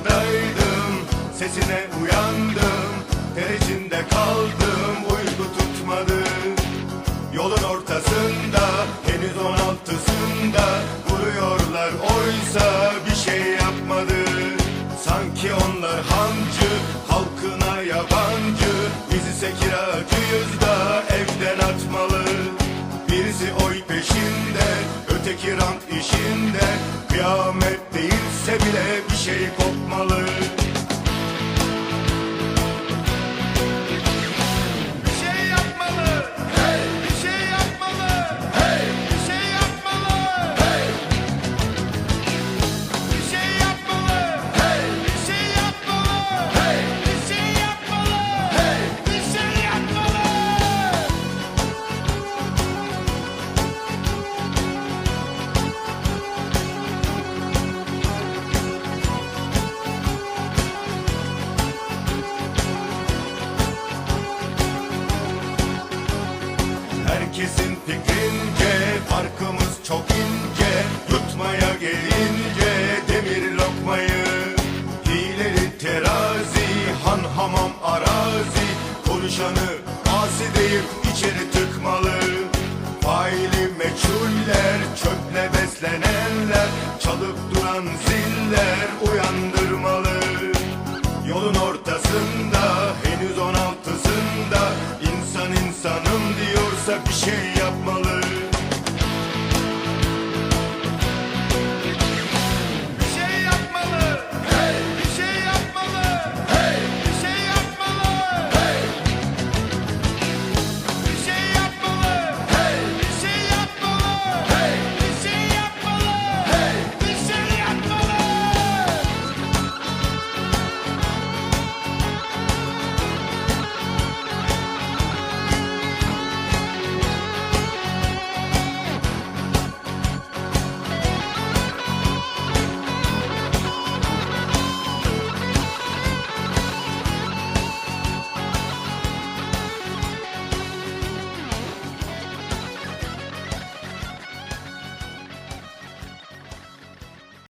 Uykudaydım sesine uyandım Ter içinde kaldım uyku tutmadı. Yolun ortasında henüz on altısında Vuruyorlar oysa bir şey yapmadı. Sanki onlar hancı halkına yabancı Bizi sekiracıyız da evden atmalı. Birisi oy peşinde öteki rant işinde Kıyamet değilse bile şey kopmalı Herkesin fikrince farkımız çok ince. Yutmaya gelince demir lokmayı. Hileli terazi han hamam arazi. Konuşanı asi deyip içeri tıkmalı. Faili meçhuller çöple beslenenler. Çalıp duran ziller uyandırmalı